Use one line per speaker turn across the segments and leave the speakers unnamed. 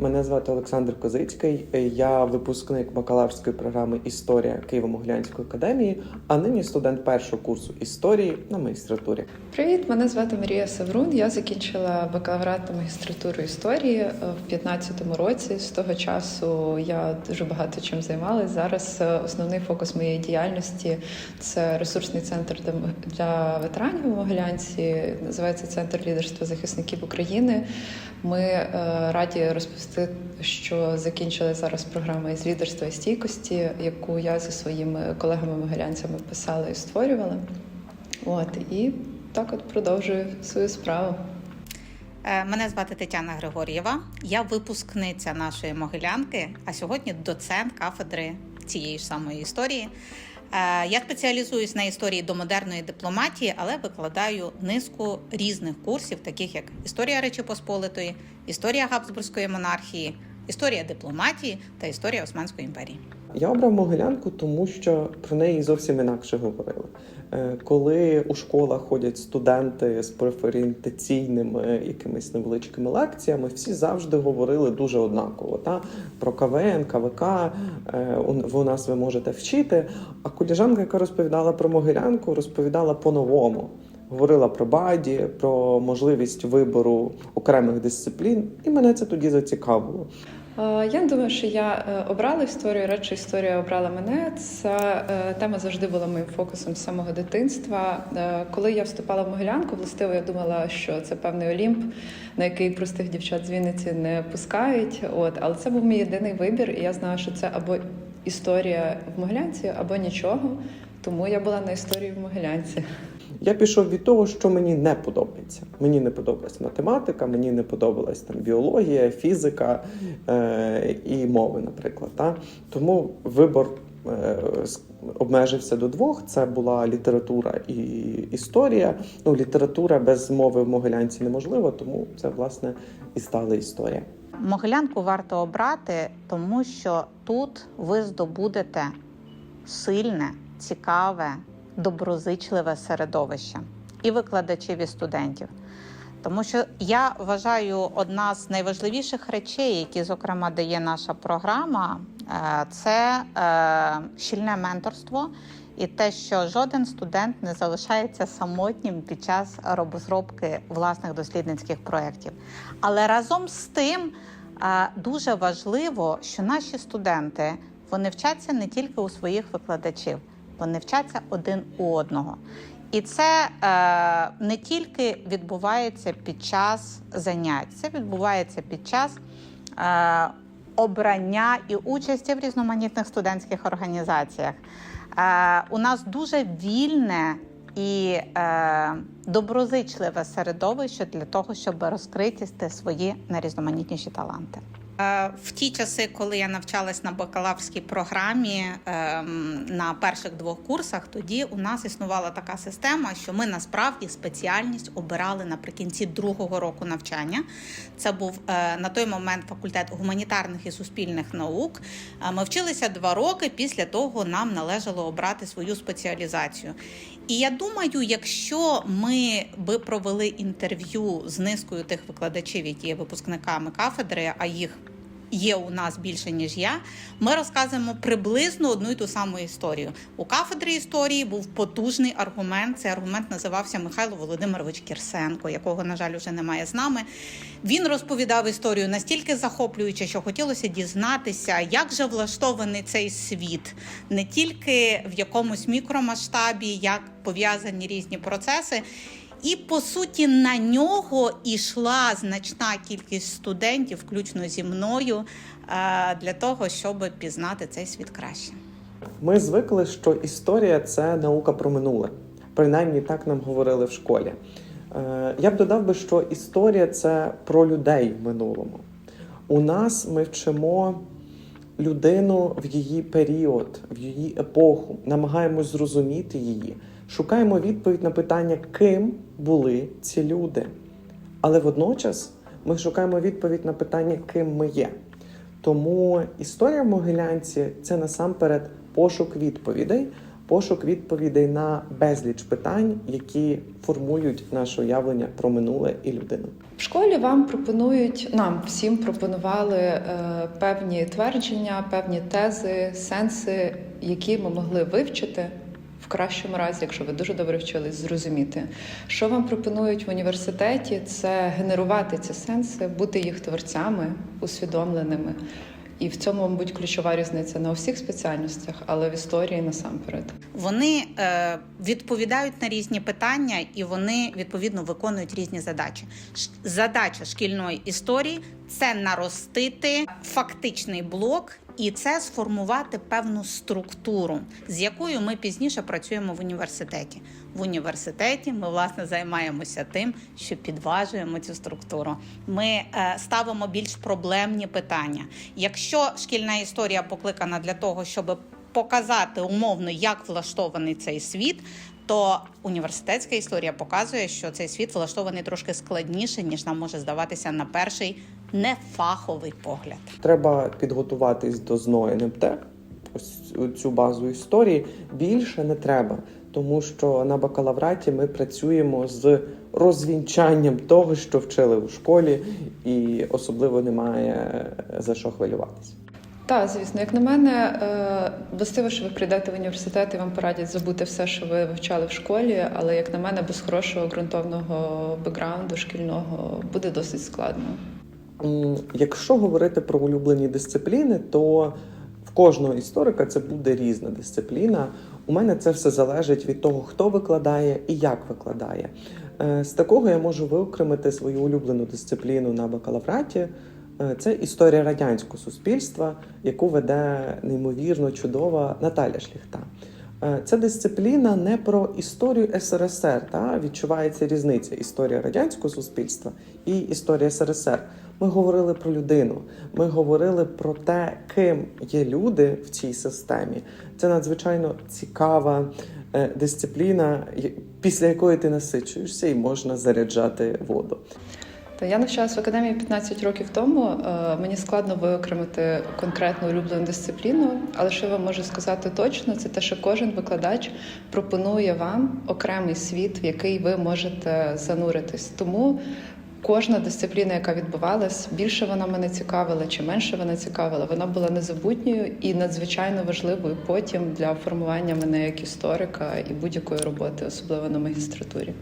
Мене звати Олександр Козицький. Я випускник бакалаврської програми Історія Києво-Могилянської академії, а нині студент першого курсу історії на магістратурі.
Привіт, мене звати Марія Саврун. Я закінчила бакалаврат та магістратуру історії в 2015 році. З того часу я дуже багато чим займалась. Зараз е, основний фокус моєї діяльності це ресурсний центр для- ветеранів у Могилянці. Називається Центр лідерства захисників України. Ми е, раді розповісти, що закінчили зараз програма із лідерства і стійкості, яку я зі своїми колегами-могилянцями писала і створювала. От і так от продовжую свою справу.
Е, Мене звати Тетяна Григор'єва. Я випускниця нашої могилянки, а сьогодні доцент кафедри цієї ж самої історії. Е, Я спеціалізуюсь на історії домодерної дипломатії, але викладаю низку різних курсів, таких як історія Речі Посполитої, історія Габсбурзької монархії, історія дипломатії та історія Османської імперії.
Я обрав Могилянку, тому що про неї зовсім інакше говорили. Е, Коли у школах ходять студенти з профорієнтаційними якимись невеличкими лекціями, всі завжди говорили дуже однаково. Та? Про КВН, КВК, е, у нас ви можете вчити. А коліжанка, яка розповідала про Могилянку, розповідала по-новому. Говорила про баді, про можливість вибору окремих дисциплін, і мене це тоді зацікавило.
Е, Я думаю, що я е, обрала історію, радше історія обрала мене. Ця е, тема завжди була моїм фокусом з самого дитинства. Коли я вступала в Могилянку, властиво я думала, що це певний Олімп, на який простих дівчат з Вінниці не пускають. От, але це був мій єдиний вибір, і я знала, що це або історія в Могилянці, або нічого. Тому я була на історії в Могилянці.
Я пішов від того, що мені не подобається. Мені не подобалась математика, мені не подобалась там біологія, фізика е- і мови, наприклад. Та? Тому вибор е- обмежився до двох: це була література і історія. Ну, література без мови в Могилянці неможлива, тому це власне і стала історія.
Могилянку варто обрати, тому що тут ви здобудете сильне, цікаве, доброзичливе середовище і викладачів, і студентів. Тому що я вважаю, одна з найважливіших речей, які, зокрема, дає наша програма, е, це е, щільне менторство і те, що жоден студент не залишається самотнім під час розробки власних дослідницьких проєктів. Але разом з тим е, дуже важливо, що наші студенти вони вчаться не тільки у своїх викладачів, вони вчаться один у одного. І це е, не тільки відбувається під час занять, це відбувається під час е, обрання і участі в різноманітних студентських організаціях. Е, у нас дуже вільне і е, доброзичливе середовище для того, щоб розкрити свої найрізноманітніші таланти. Е, В ті часи, коли я навчалась на бакалаврській програмі ем, на перших двох курсах, тоді у нас існувала така система, що ми насправді спеціальність обирали наприкінці другого року навчання. Це був е, на той момент факультет гуманітарних і суспільних наук. Е, Ми вчилися два роки. Після того нам належало обрати свою спеціалізацію. І я думаю, якщо ми би провели інтерв'ю з низкою тих викладачів, які є випускниками кафедри, а їх є у нас більше ніж я, ми розказуємо приблизно одну й ту саму історію. У кафедрі історії був потужний аргумент. Цей аргумент називався Михайло Володимирович Кірсенко, якого, на жаль, вже немає з нами. Він розповідав історію настільки захоплююче, що хотілося дізнатися, як же влаштований цей світ, не тільки в якомусь мікромасштабі, як пов'язані різні процеси. І по суті на нього йшла значна кількість студентів, включно зі мною, е, для того, щоб пізнати цей світ краще.
Ми звикли, що історія це наука про минуле. Принаймні так нам говорили в школі. Е, Я б додав би, що історія це про людей в минулому. У нас ми вчимо людину в її період, в її епоху, намагаємось зрозуміти її, шукаємо відповідь на питання, ким були ці люди. Але водночас ми шукаємо відповідь на питання, ким ми є. Тому історія в Могилянці це насамперед пошук відповідей, пошук відповідей на безліч питань, які формують наше уявлення про минуле і людину.
В школі вам пропонують нам всім пропонували е, певні твердження, певні тези, сенси, які ми могли вивчити. В кращому разі, якщо ви дуже добре вчились, зрозуміти, що вам пропонують в університеті, це генерувати ці сенси, бути їх творцями, усвідомленими. І в цьому, мабуть, ключова різниця на усіх спеціальностях, але в історії насамперед.
Вони е, відповідають на різні питання і вони відповідно виконують різні задачі. Задача шкільної історії це наростити фактичний блок. І це сформувати певну структуру, з якою ми пізніше працюємо в університеті. В університеті ми власне займаємося тим, що підважуємо цю структуру. Ми е, ставимо більш проблемні питання. Якщо шкільна історія покликана для того, щоб показати умовно, як влаштований цей світ, то університетська історія показує, що цей світ влаштований трошки складніше, ніж нам може здаватися на перший нефаховий погляд.
Треба підготуватись до ЗНО НМТ, ось цю базу історії. Більше не треба, тому що на бакалавраті ми працюємо з розвінчанням того, що вчили у школі, і особливо немає за що хвилюватися.
Так, звісно, як на мене, е, властиво, що ви прийдете в університет і вам порадять забути все, що ви вивчали в школі, але як на мене, без хорошого ґрунтовного бекграунду шкільного буде досить складно.
Якщо говорити про улюблені дисципліни, то в кожного історика це буде різна дисципліна. У мене це все залежить від того, хто викладає і як викладає. Е, З такого я можу виокремити свою улюблену дисципліну на бакалавраті. Е, Це історія радянського суспільства, яку веде неймовірно чудова Наталя Шліхта. Е, Це дисципліна не про історію СРСР. Та відчувається різниця історія радянського суспільства і історія СРСР. Ми говорили про людину. Ми говорили про те, ким є люди в цій системі. Це надзвичайно цікава е, дисципліна, після якої ти насичуєшся і можна заряджати воду.
Та я навчалась в академії 15 років тому. Е, Мені складно виокремити конкретну улюблену дисципліну, але що я вам можу сказати точно, це те, що кожен викладач пропонує вам окремий світ, в який ви можете зануритись. Тому кожна дисципліна, яка відбувалась, більше вона мене цікавила чи менше вона цікавила, вона була незабутньою і надзвичайно важливою потім для формування мене як історика і будь-якої роботи, особливо на магістратурі.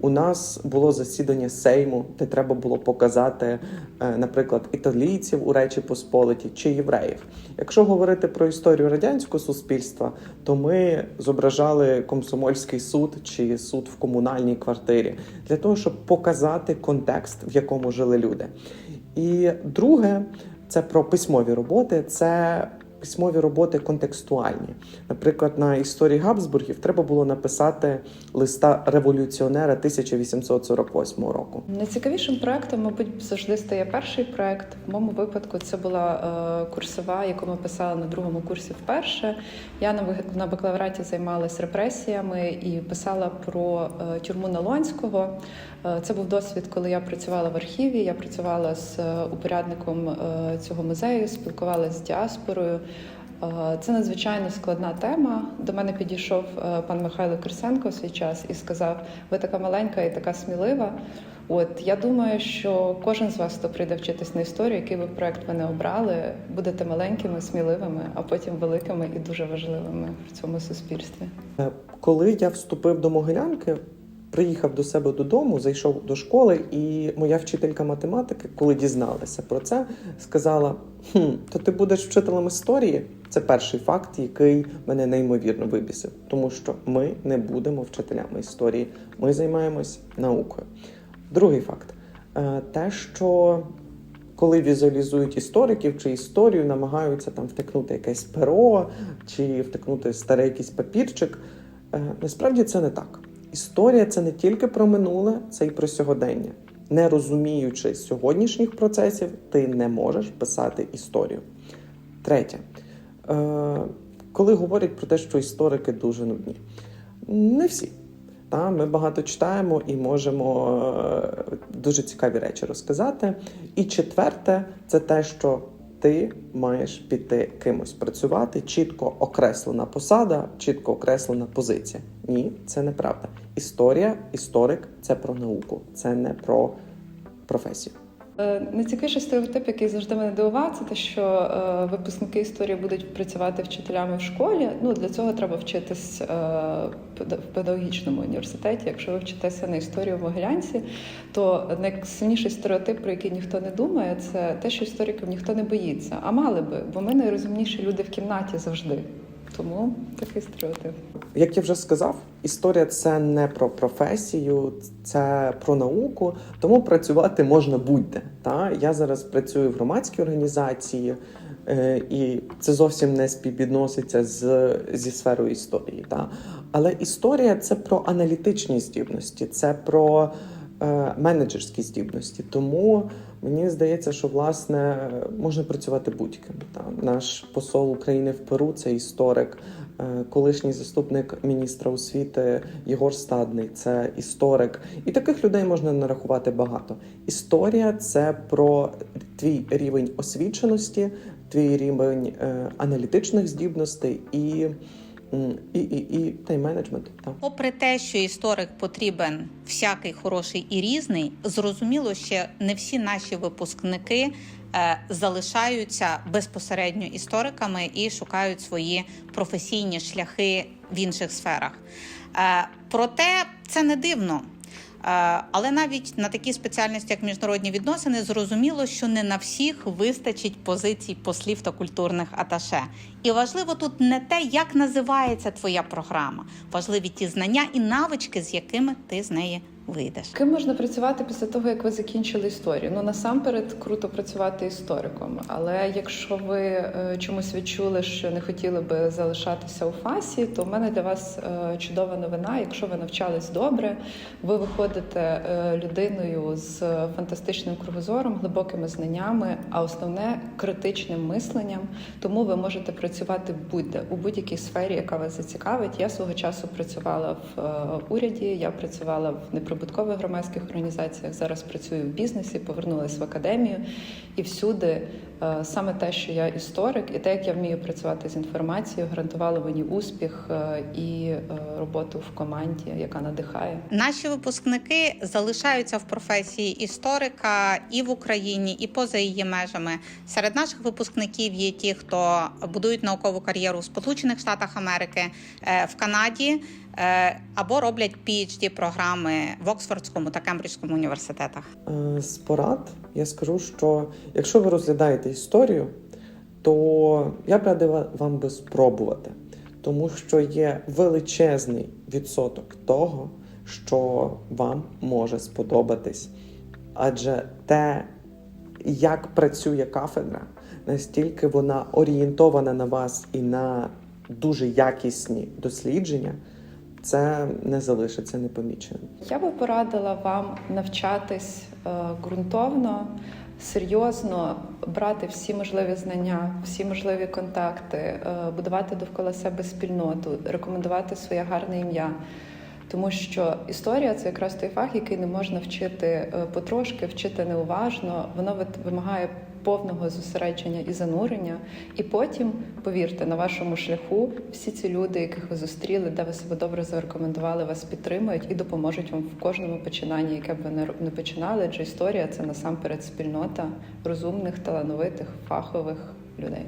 У нас було засідання Сейму, де треба було показати, е, наприклад, італійців у Речі Посполиті чи євреїв. Якщо говорити про історію радянського суспільства, то ми зображали комсомольський суд чи суд в комунальній квартирі для того, щоб показати контекст, в якому жили люди. І друге, це про письмові роботи. Це письмові роботи контекстуальні. Наприклад, на історії Габсбургів треба було написати листа революціонера 1848 року.
Найцікавішим проектом, мабуть, завжди стає перший проект. В моєму випадку це була е, курсова, яку ми писали на другому курсі вперше. Я на на бакалавраті займалась репресіями і писала про е, тюрму Налонського. Е, це був досвід, коли я працювала в архіві. Я працювала з е, упорядником е, цього музею, спілкувалася з діаспорою. Це надзвичайно складна тема. До мене підійшов пан Михайло Кирсенко в свій час і сказав: ви така маленька і така смілива. От я думаю, що кожен з вас, хто прийде вчитись на історію, який ви проект ви не обрали, будете маленькими, сміливими, а потім великими і дуже важливими в цьому суспільстві.
Коли я вступив до Могилянки, приїхав до себе додому, зайшов до школи, і моя вчителька математики, коли дізналася про це, сказала: хм, то ти будеш вчителем історії. Це перший факт, який мене неймовірно вибісив, тому що ми не будемо вчителями історії, ми займаємось наукою. Другий факт Е, те, що коли візуалізують істориків чи історію, намагаються там втикнути якесь перо чи втикнути старий якийсь папірчик. Е, Насправді це не так. Історія це не тільки про минуле, це й про сьогодення. Не розуміючи сьогоднішніх процесів, ти не можеш писати історію. Третє, е, коли говорять про те, що історики дуже нудні, не всі. Та, ми багато читаємо і можемо е, дуже цікаві речі розказати. І четверте, це те, що ти маєш піти кимось працювати, чітко окреслена посада, чітко окреслена позиція. Ні, це неправда. Історія, історик це про науку, це не про професію.
Е, Найцікавіший стереотип, який завжди мене дивував, це те, що е, випускники історії будуть працювати вчителями в школі. Ну для цього треба вчитись е, в педагогічному університеті. Якщо ви вчитеся на історію в Могилянці, то найсильніший стереотип, про який ніхто не думає, це те, що істориків ніхто не боїться. А мали би, бо ми найрозумніші люди в кімнаті завжди. Тому такий стереотип.
Як я вже сказав, історія це не про професію, це про науку, тому працювати можна будь-де. Та? Я зараз працюю в громадській організації, е, і це зовсім не співвідноситься з, зі сферою історії. Та? Але історія це про аналітичні здібності, це про менеджерські здібності. Тому мені здається, що власне можна працювати будь-ким. Наш посол України в Перу це історик, е, колишній заступник міністра освіти Єгор Стадний, це історик. І таких людей можна нарахувати багато. Історія це про твій рівень освіченості, твій рівень е, аналітичних здібностей і, м, і, і, і тайм-менеджмент. Та.
Попри те, що історик потрібен всякий хороший і різний, зрозуміло, ще не всі наші випускники е, залишаються безпосередньо істориками і шукають свої професійні шляхи в інших сферах. Е, проте це не дивно. Е, Але навіть на такі спеціальності, як міжнародні відносини, зрозуміло, що не на всіх вистачить позицій послів та культурних аташе. І важливо тут не те, як називається твоя програма, важливі ті знання і навички, з якими ти з неї вийдеш.
Ким можна працювати після того, як ви закінчили історію? Ну насамперед круто працювати істориком. Але якщо ви е, чомусь відчули, що не хотіли би залишатися у фасі, то в мене для вас е, чудова новина. Якщо ви навчались добре, ви виходите е, людиною з фантастичним кругозором, глибокими знаннями, а основне критичним мисленням. Тому ви можете працювати будь-де у будь-якій сфері, яка вас зацікавить. Я свого часу працювала в е, уряді, я працювала в неприбуткових громадських організаціях. Зараз працюю в бізнесі, повернулася в академію, і всюди е, саме те, що я історик, і те, як я вмію працювати з інформацією, гарантувало мені успіх е, і роботу в команді, яка надихає.
Наші випускники залишаються в професії історика і в Україні, і поза її межами. Серед наших випускників є ті, хто будують наукову кар'єру в Сполучених Штатах Америки, е, в Канаді е, або роблять phd програми в Оксфордському та Кембриджському університетах.
Е, З порад я скажу, що якщо ви розглядаєте історію, то я б радив вам би спробувати, тому що є величезний відсоток того, що вам може сподобатись. Адже те, як працює кафедра, настільки вона орієнтована на вас і на дуже якісні дослідження, це не залишиться непоміченим.
Я би порадила вам навчатись е, ґрунтовно, серйозно брати всі можливі знання, всі можливі контакти, е, будувати довкола себе спільноту, рекомендувати своє гарне ім'я. Тому що історія це якраз той фах, який не можна вчити е, потрошки, вчити неуважно. Воно вимагає повного зосередження і занурення. І потім, повірте, на вашому шляху всі ці люди, яких ви зустріли, де ви себе добре зарекомендували, вас підтримують і допоможуть вам в кожному починанні, яке б ви не починали. Адже історія це насамперед спільнота розумних, талановитих, фахових людей.